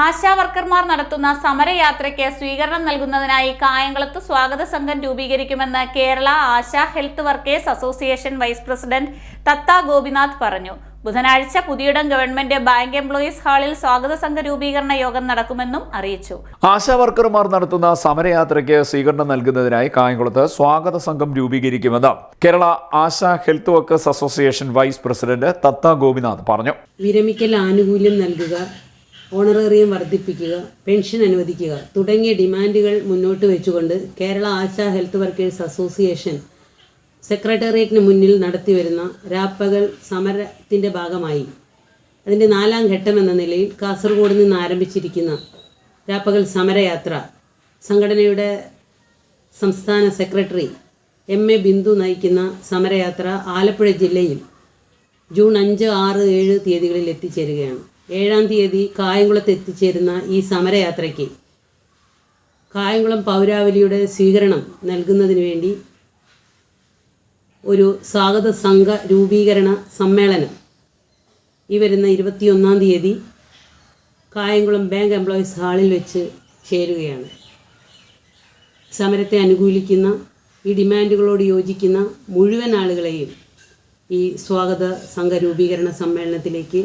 ആശാ വർക്കർമാർ നടത്തുന്ന സമരയാത്രയ്ക്ക് സ്വീകരണം നൽകുന്നതിനായി കായംകുളത്ത് സ്വാഗത സംഘം രൂപീകരിക്കുമെന്ന് Kerala Asha health workers association vice president Thatha Gopinath പറഞ്ഞു. ബുധനാഴ്ച പുതിയിടം ഗവൺമെന്റ് ബാങ്ക് എംപ്ലോയീസ് ഹാളിൽ സ്വാഗത സംഘ രൂപീകരണ യോഗം നടക്കുമെന്നും അറിയിച്ചു. ആശാവർക്കർമാർ നടത്തുന്ന സമരയാത്രയ്ക്ക് സ്വീകരണം നൽകുന്നതിനായി കായംകുളത്ത് സ്വാഗത സംഘം രൂപീകരിക്കുമെന്ന് Kerala Asha health workers association vice president Thatha Gopinath പറഞ്ഞു. വിരമിക്കൽ ആനുകൂല്യം നൽകുക ഓണറേറിയം വർദ്ധിപ്പിക്കുക പെൻഷൻ അനുവദിക്കുക തുടങ്ങിയ ഡിമാൻഡുകൾ മുന്നോട്ട് വെച്ചുകൊണ്ട് Kerala Asha health workers association സെക്രട്ടേറിയറ്റിന് മുന്നിൽ നടത്തിവരുന്ന രാപ്പകൽ സമരത്തിന്റെ ഭാഗമായി. അതിന്റെ നാലാം ഘട്ടം എന്ന നിലയിൽ കാസർഗോഡ് നിന്ന് ആരംഭിച്ചിരിക്കുന്ന രാപ്പകൽ സമരയാത്ര സംഘടനയുടെ സംസ്ഥാന സെക്രട്ടറി എം എ ബിന്ദു നയിക്കുന്ന സമരയാത്ര ആലപ്പുഴ ജില്ലയിൽ ജൂൺ അഞ്ച് ആറ് ഏഴ് തീയതികളിൽ എത്തിച്ചേരുകയാണ്. ഏഴാം തീയതി കായംകുളത്ത് എത്തിച്ചേരുന്ന ഈ സമരയാത്രയ്ക്ക് കായംകുളം പൗരാവലിയുടെ സ്വീകരണം നൽകുന്നതിന് വേണ്ടി ഒരു സ്വാഗത സംഘ രൂപീകരണ സമ്മേളനം. ഈ വരുന്ന ഇരുപത്തിയൊന്നാം തീയതി കായംകുളം ബാങ്ക് എംപ്ലോയീസ് ഹാളിൽ വെച്ച് ചേരുകയാണ്. സമരത്തെ അനുകൂലിക്കുന്ന ഈ ഡിമാൻഡുകളോട് യോജിക്കുന്ന മുഴുവൻ ആളുകളെയും ഈ സ്വാഗത സംഘ രൂപീകരണ സമ്മേളനത്തിലേക്ക്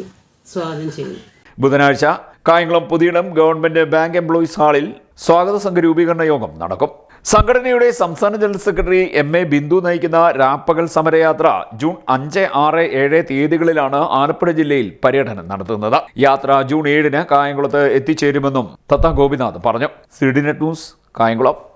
സ്വാഗതം ചെയ്യുന്നു. ബുധനാഴ്ച Kayamkulam Puthiyidam government bank employees ഹാളിൽ സ്വാഗത സംഘ രൂപീകരണ യോഗം നടക്കും. സംഘടനയുടെ സംസ്ഥാന general secretary M A Bindu നയിക്കുന്ന രാപ്പകൽ സമരയാത്ര ജൂൺ അഞ്ച് ആറ് ഏഴ് തീയതികളിലാണ് ആലപ്പുഴ ജില്ലയിൽ പര്യടനം നടത്തുന്നത്. യാത്ര ജൂൺ ഏഴിന് കായംകുളത്ത് എത്തിച്ചേരുമെന്നും തത്ത ഗോപിനാഥ് പറഞ്ഞു. CDnet news Kayamkulam.